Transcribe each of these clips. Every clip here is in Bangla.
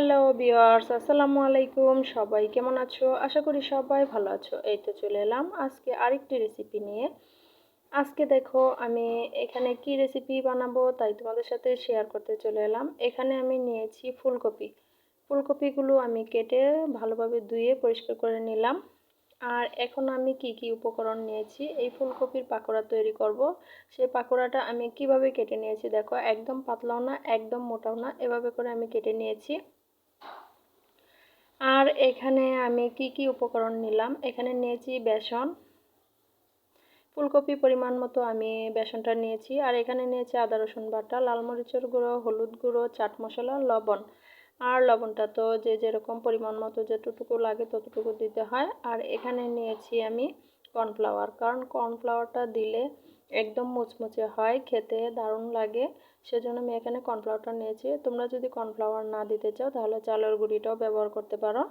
আসসালামু আলাইকুম। সবাই কেমন আছো? আশা করি সবাই ভালো আছো। এই তো চলে এলাম আজকে আরেকটি রেসিপি নিয়ে। আজকে দেখো আমি এখানে কি রেসিপি বানাবো তাই তোমাদের সাথে শেয়ার করতে চলে এলাম। এখানে আমি নিয়েছি ফুলকপি। ফুলকপিগুলো আমি কেটে ভালোভাবে ধুয়ে পরিষ্কার করে নিলাম। আর এখন আমি কি কি উপকরণ নিয়েছি, এই ফুলকপির পাকোড়া তৈরি করব। সেই পাকোড়াটা আমি কীভাবে কেটে নিয়েছি দেখো, একদম পাতলাও না, একদম মোটাও না, এভাবে করে আমি কেটে নিয়েছি। আর এখানে আমি কি কি উপকরণ নিলাম? এখানে নিয়েছি বেসন। ফুলকপি পরিমাণ মতো আমি বেসনটা নিয়েছি। আর এখানে নিয়েছি আদা, রসুন বাটা, লাল মরিচের গুঁড়ো, হলুদ গুঁড়ো, চাট মশলা, লবণ। আর লবণটা তো যে যেরকম পরিমাণ মতো যতটুকু লাগে ততটুকু দিতে হয়। আর এখানে নিয়েছি আমি কর্নফ্লাওয়ার। কারণ কর্নফ্লাওয়ারটা দিলে একদম মুচমুচে হয়, খেতে দারুণ লাগে। সেজন্য আমি এখানে কর্নফ্লাওয়ারটা নিয়েছি। তোমরা যদি কর্নফ্লাওয়ার না দিতে চাও, তাহলে চালের গুঁড়িটাও ব্যবহার করতে পারো।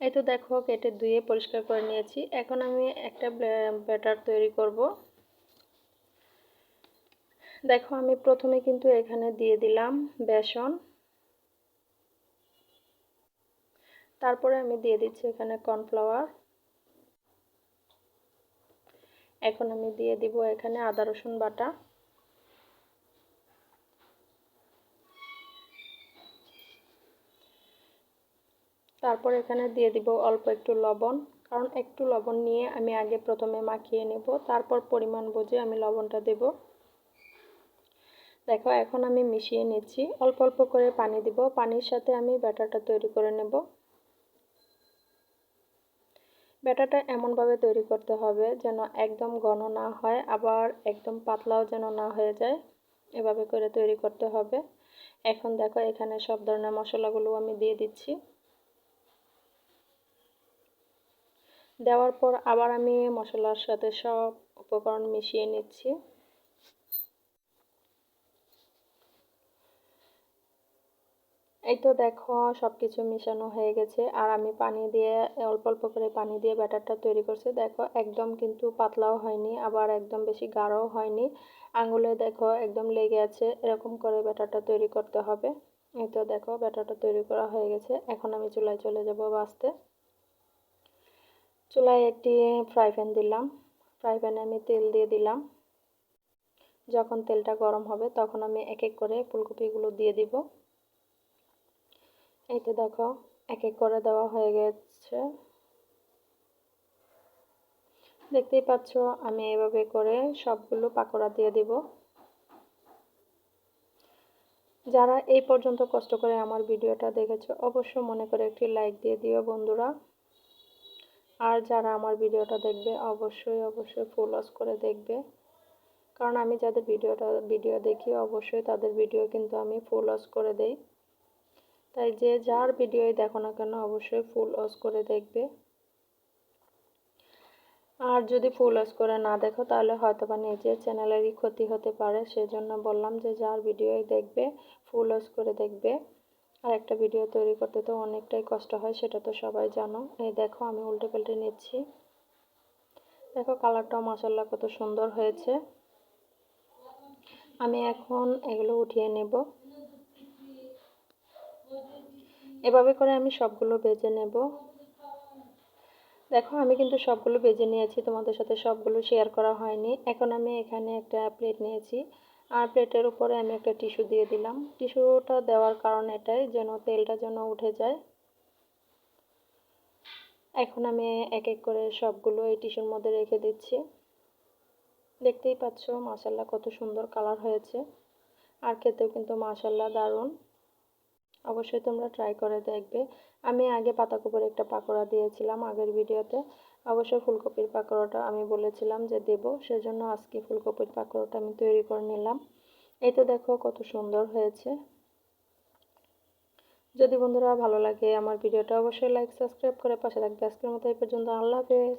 এই তো দেখো, কেটে ধুয়ে পরিষ্কার করে নিয়েছি। এখন আমি একটা ব্যাটার তৈরি করব। দেখো, আমি প্রথমে কিন্তু এখানে দিয়ে দিলাম বেসন। তারপরে আমি দিয়ে দিচ্ছি এখানে কর্নফ্লাওয়ার। এখন আমি দিয়ে দিব এখানে আদা রসুন বাটা। তারপর এখানে দিয়ে দিব অল্প একটু লবণ, কারণ একটু লবণ নিয়ে আমি আগে প্রথমে মাখিয়ে নেব, তারপর পরিমাণ বুঝে আমি লবণটা দেব। দেখো, এখন আমি মিশিয়ে নিচ্ছি। অল্প অল্প করে পানি দিব, পানির সাথে আমি ব্যাটারটা তৈরি করে নেব। ব্যাটারটা এমনভাবে তৈরি করতে হবে যেন একদম ঘন না হয়, আবার একদম পাতলাও যেন না হয়ে যায়। এভাবে করে তৈরি করতে হবে। এখন দেখো, এখানে সব ধরনের মশলাগুলো আমি দিয়ে দিচ্ছি। দেওয়ার পর আবার আমি মশলার সাথে সব উপকরণ মিশিয়ে নিচ্ছি। এই তো দেখো সব কিছু মিশানো হয়ে গেছে। আর আমি পানি দিয়ে, অল্প অল্প করে পানি দিয়ে ব্যাটারটা তৈরি করছি। দেখো, একদম কিন্তু পাতলাও হয়নি, আবার একদম বেশি গাঢ়ও হয়নি। আঙুলে দেখো, একদম লেগে আছে। এরকম করে ব্যাটারটা তৈরি করতে হবে। এই তো দেখো, ব্যাটারটা তৈরি করা হয়ে গেছে। এখন আমি চুলায় চলে যাব বাঁচতে। চুলায় একটি ফ্রাই প্যান দিলাম। ফ্রাই প্যানে আমি তেল দিয়ে দিলাম। যখন তেলটা গরম হবে তখন আমি এক এক করে ফুলকপিগুলো দিয়ে দিব। এই তো দেখো এক এক করে দেওয়া হয়ে গেছে। দেখতেই পাচ্ছ, আমি এভাবে করে সবগুলো পাকোড়া দিয়ে দিব। যারা এই পর্যন্ত কষ্ট করে আমার ভিডিওটা দেখেছ অবশ্য মনে করে একটি লাইক দিয়ে দিও বন্ধুরা। আর যারা আমার ভিডিওটা দেখবে, অবশ্যই অবশ্যই ফুল ওয়াশ করে দেখবে। কারণ আমি যাদের ভিডিওটা, ভিডিও দেখি, অবশ্যই তাদের ভিডিও কিন্তু আমি ফুল ওয়াশ করে দেই। তাই যে যার ভিডিওই দেখো না কেন, অবশ্যই ফুল ওয়াশ করে দেখবে। আর যদি ফুল ওয়াশ করে না দেখো, তাহলে হয়তো বা নিজের চ্যানেলেরই ক্ষতি হতে পারে। সেজন্য বললাম যে যার ভিডিওই দেখবে ফুল ওয়াশ করে দেখবে। আর একটা ভিডিও তৈরি করতে তো অনেকটাই কষ্ট হয়, সেটা তো সবাই জানো। এই দেখো, আমি উল্টে পাল্টে নিচ্ছি। দেখো কালারটাও মাসাল্লা কত সুন্দর হয়েছে। আমি এখন এগুলো উঠিয়ে নেব। এভাবে করে আমি সবগুলো বেজে নেব। দেখো, আমি কিন্তু সবগুলো বেজে নিয়েছি, তোমাদের সাথে সবগুলো শেয়ার করা হয়নি। এখন আমি এখানে একটা প্লেট নিয়েছি। আর প্লেটের উপরে আমি একটা টিস্যু দিয়ে দিলাম। টিস্যুটা দেওয়ার কারণ এটাই যেন তেলটা যেন উঠে যায়। এখন আমি এক এক করে সবগুলো এই টিস্যুর মধ্যে রেখে দিচ্ছি। দেখতেই পাচ্ছ মাসাল্লা কত সুন্দর কালার হয়েছে। আর খেতেও কিন্তু মাসাল্লা দারুণ। অবশ্যই তোমরা ট্রাই করে দেখবে। আমি আগে পাতাকপির একটা পাকোড়া দিয়েছিলাম আগের ভিডিওতে। অবশ্যই ফুলকপির পাকোড়াটা আমি বলেছিলাম যে দেব, সেজন্য আজকে ফুলকপির পাকোড়াটা আমি তৈরি করে নিলাম। এই তো দেখো কত সুন্দর হয়েছে। যদি বন্ধুরা ভালো লাগে আমার ভিডিওটা অবশ্যই লাইক সাবস্ক্রাইব করে পাশে থাকবে। আজকের মতো এই পর্যন্ত, আল্লাহ হাফেজ।